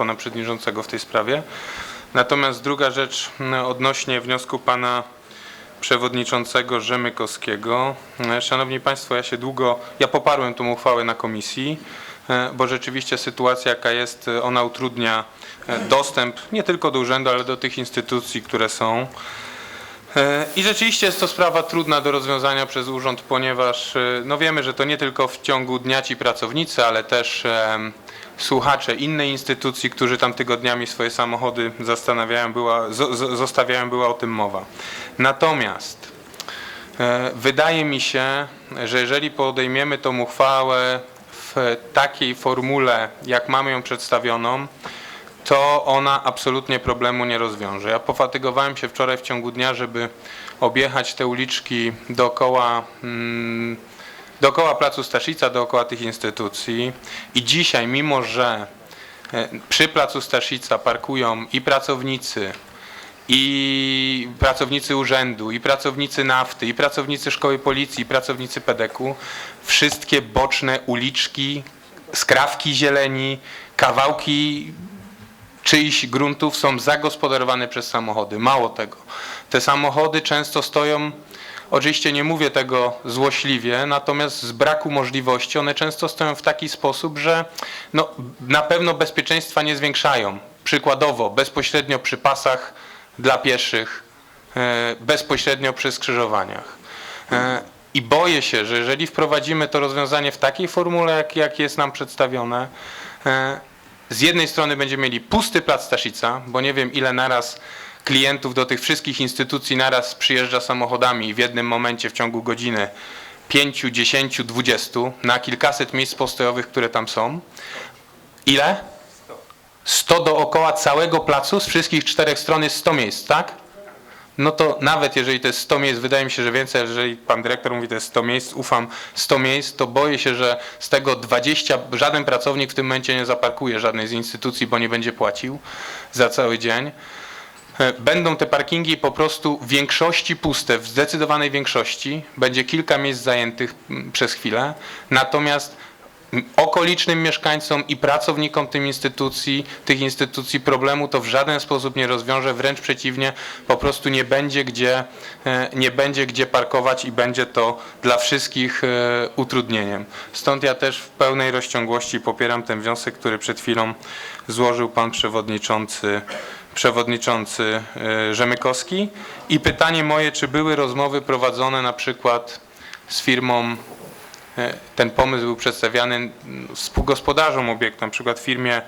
pana przewodniczącego w tej sprawie. Natomiast druga rzecz m, odnośnie wniosku pana przewodniczącego Rzemykowskiego. E, Szanowni Państwo, ja się długo, ja poparłem tą uchwałę na komisji, e, bo rzeczywiście sytuacja jaka jest, e, ona utrudnia dostęp nie tylko do urzędu, ale do tych instytucji, które są. I rzeczywiście jest to sprawa trudna do rozwiązania przez urząd, ponieważ no wiemy, że to nie tylko w ciągu dnia ci pracownicy, ale też słuchacze innej instytucji, którzy tam tygodniami swoje samochody zastanawiają, była, zo- zo- zostawiają, była o tym mowa. Natomiast e, wydaje mi się, że jeżeli podejmiemy tą uchwałę w takiej formule, jak mamy ją przedstawioną, to ona absolutnie problemu nie rozwiąże. Ja pofatygowałem się wczoraj w ciągu dnia, żeby objechać te uliczki dookoła, mm, dookoła Placu Staszica, dookoła tych instytucji i dzisiaj, mimo że e, przy Placu Staszica parkują i pracownicy, i pracownicy urzędu, i pracownicy nafty, i pracownicy szkoły policji, i pracownicy pedeku, wszystkie boczne uliczki, skrawki zieleni, kawałki czyichś gruntów są zagospodarowane przez samochody. Mało tego, te samochody często stoją, oczywiście nie mówię tego złośliwie, natomiast z braku możliwości one często stoją w taki sposób, że no, na pewno bezpieczeństwa nie zwiększają. Przykładowo, bezpośrednio przy pasach dla pieszych, e, bezpośrednio przy skrzyżowaniach. E, I boję się, że jeżeli wprowadzimy to rozwiązanie w takiej formule, jak, jak jest nam przedstawione, e, z jednej strony będziemy mieli pusty plac Staszica, bo nie wiem ile naraz klientów do tych wszystkich instytucji naraz przyjeżdża samochodami w jednym momencie w ciągu godziny 5, 10, 20 na kilkaset miejsc postojowych, które tam są. Ile? 100 dookoła całego placu, z wszystkich czterech stron jest 100 miejsc, tak? No to nawet jeżeli to jest 100 miejsc, wydaje mi się, że więcej, jeżeli pan dyrektor mówi, to jest 100 miejsc, ufam 100 miejsc, to boję się, że z tego 20, żaden pracownik w tym momencie nie zaparkuje żadnej z instytucji, bo nie będzie płacił za cały dzień. Będą te parkingi po prostu w większości puste, w zdecydowanej większości. Będzie kilka miejsc zajętych mm, przez chwilę. Natomiast okolicznym mieszkańcom i pracownikom tym instytucji, tych instytucji problemu to w żaden sposób nie rozwiąże, wręcz przeciwnie, po prostu nie będzie gdzie, e, nie będzie gdzie parkować i będzie to dla wszystkich e, utrudnieniem. Stąd ja też w pełnej rozciągłości popieram ten wniosek, który przed chwilą złożył pan przewodniczący przewodniczący e, Rzemykowski. I pytanie moje, czy były rozmowy prowadzone na przykład z firmą, e, ten pomysł był przedstawiany współgospodarzom obiektu, na przykład firmie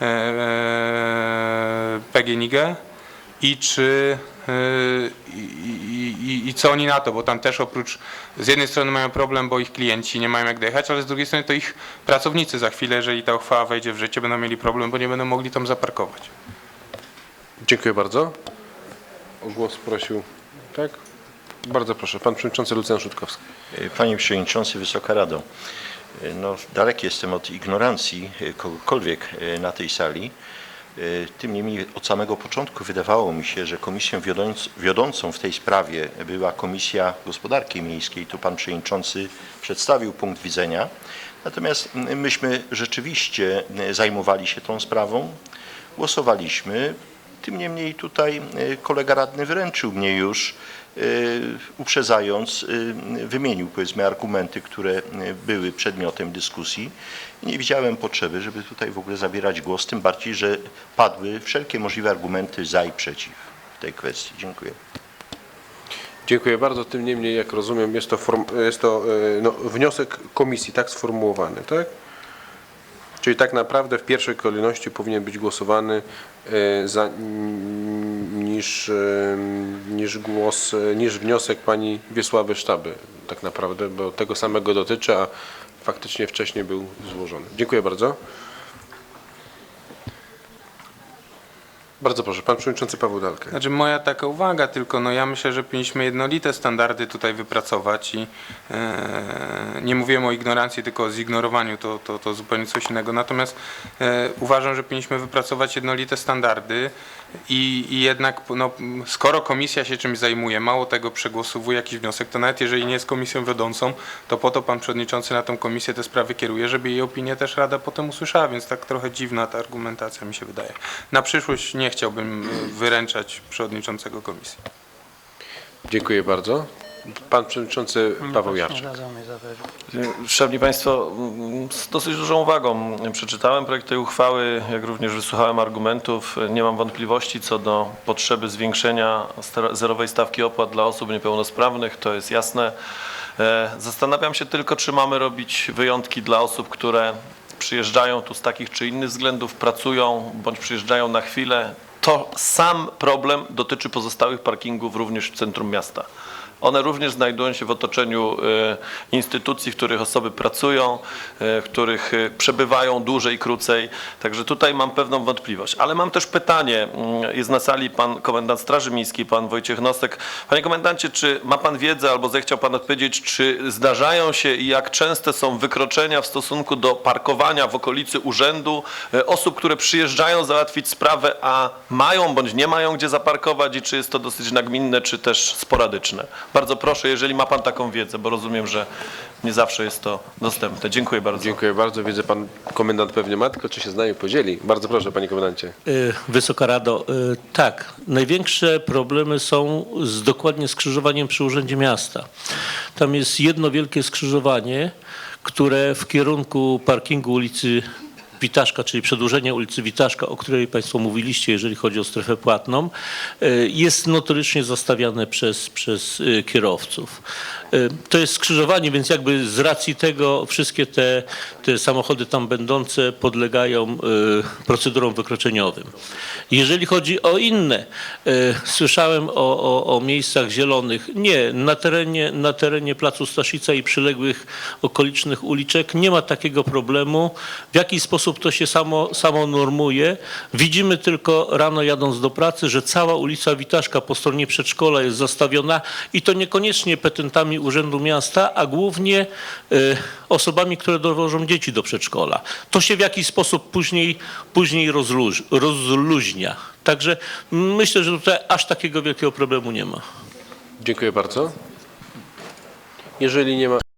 e, PGNiG i czy i, i, i co oni na to, bo tam też oprócz, z jednej strony mają problem, bo ich klienci nie mają jak dojechać, ale z drugiej strony to ich pracownicy za chwilę, jeżeli ta uchwała wejdzie w życie, będą mieli problem, bo nie będą mogli tam zaparkować. Dziękuję bardzo. O głos prosił, tak? Bardzo proszę, pan przewodniczący Lucjan Szutkowski. Panie Przewodniczący, Wysoka Rado, no, daleki jestem od ignorancji kogokolwiek na tej sali. Tym niemniej od samego początku wydawało mi się, że komisją wiodąc, wiodącą w tej sprawie była Komisja Gospodarki Miejskiej. Tu Pan Przewodniczący przedstawił punkt widzenia. Natomiast myśmy rzeczywiście zajmowali się tą sprawą, głosowaliśmy. Tym niemniej tutaj e, kolega radny wyręczył mnie już, e, uprzedzając, e, wymienił powiedzmy argumenty, które były przedmiotem dyskusji. Nie widziałem potrzeby, żeby tutaj w ogóle zabierać głos, tym bardziej, że padły wszelkie możliwe argumenty za i przeciw w tej kwestii. Dziękuję. Dziękuję bardzo. Tym niemniej, jak rozumiem, jest to, form, jest to no, wniosek komisji, tak sformułowany, tak? Czyli tak naprawdę w pierwszej kolejności powinien być głosowany e, za, niż, e, niż głos, e, niż wniosek pani Wiesławy Sztaby, tak naprawdę, bo tego samego dotyczy, a faktycznie wcześniej był złożony. Dziękuję bardzo. Bardzo proszę, pan przewodniczący Paweł Dalkę. Znaczy moja taka uwaga tylko, no ja myślę, że powinniśmy jednolite standardy tutaj wypracować i e, nie mówiłem o ignorancji, tylko o zignorowaniu, to, to, to zupełnie coś innego. Natomiast e, uważam, że powinniśmy wypracować jednolite standardy i, i jednak, no, skoro komisja się czymś zajmuje, mało tego przegłosowuje jakiś wniosek, to nawet jeżeli nie jest komisją wiodącą, to po to pan przewodniczący na tą komisję te sprawy kieruje, żeby jej opinię też Rada potem usłyszała, więc tak trochę dziwna ta argumentacja mi się wydaje. Na przyszłość nie chciałbym y, wyręczać przewodniczącego komisji. Dziękuję bardzo. Pan przewodniczący Paweł Jarczyk. Szanowni Państwo, mm, z dosyć dużą uwagą przeczytałem projekt tej uchwały, jak również wysłuchałem argumentów. Nie mam wątpliwości co do potrzeby zwiększenia zerowej stawki opłat dla osób niepełnosprawnych, to jest jasne. E, Zastanawiam się tylko, czy mamy robić wyjątki dla osób, które przyjeżdżają tu z takich czy innych względów, pracują bądź przyjeżdżają na chwilę. To sam problem dotyczy pozostałych parkingów również w centrum miasta. One również znajdują się w otoczeniu e, instytucji, w których osoby pracują, e, w których e, przebywają dłużej, krócej. Także tutaj mam pewną wątpliwość. Ale mam też pytanie. Mm, Jest na sali pan komendant Straży Miejskiej, pan Wojciech Nosek. Panie komendancie, czy ma pan wiedzę albo zechciał pan odpowiedzieć, czy zdarzają się i jak częste są wykroczenia w stosunku do parkowania w okolicy urzędu osób, które przyjeżdżają załatwić sprawę, a mają bądź nie mają gdzie zaparkować i czy jest to dosyć nagminne, czy też sporadyczne? Bardzo proszę, jeżeli ma pan taką wiedzę, bo rozumiem, że nie zawsze jest to dostępne. Dziękuję bardzo. Dziękuję bardzo. Widzę pan komendant pewnie ma, tylko czy się z nami podzieli. Bardzo proszę, panie komendancie. Y, Wysoka Rado, y, tak, największe problemy są z dokładnie skrzyżowaniem przy Urzędzie Miasta. Tam jest jedno wielkie skrzyżowanie, które w kierunku parkingu ulicy Witaszka, czyli przedłużenia ulicy Witaszka, o której Państwo mówiliście, jeżeli chodzi o strefę płatną, y, jest notorycznie zastawiane przez, przez y, kierowców. Y, To jest skrzyżowanie, więc jakby z racji tego wszystkie te, te samochody tam będące podlegają procedurom wykroczeniowym. Jeżeli chodzi o inne, słyszałem o, o, o miejscach zielonych. Nie, na terenie, na terenie Placu Staszica i przyległych okolicznych uliczek nie ma takiego problemu. W jaki sposób to się samo, samo normuje? Widzimy tylko rano jadąc do pracy, że cała ulica Witaszka po stronie przedszkola jest zastawiona i to niekoniecznie petentami Urzędu Miasta, a głównie y, osobami, które dowożą dzieci do przedszkola. To się w jakiś sposób później, później rozluź, rozluźnia. Także myślę, że tutaj aż takiego wielkiego problemu nie ma. Dziękuję bardzo. Jeżeli nie ma...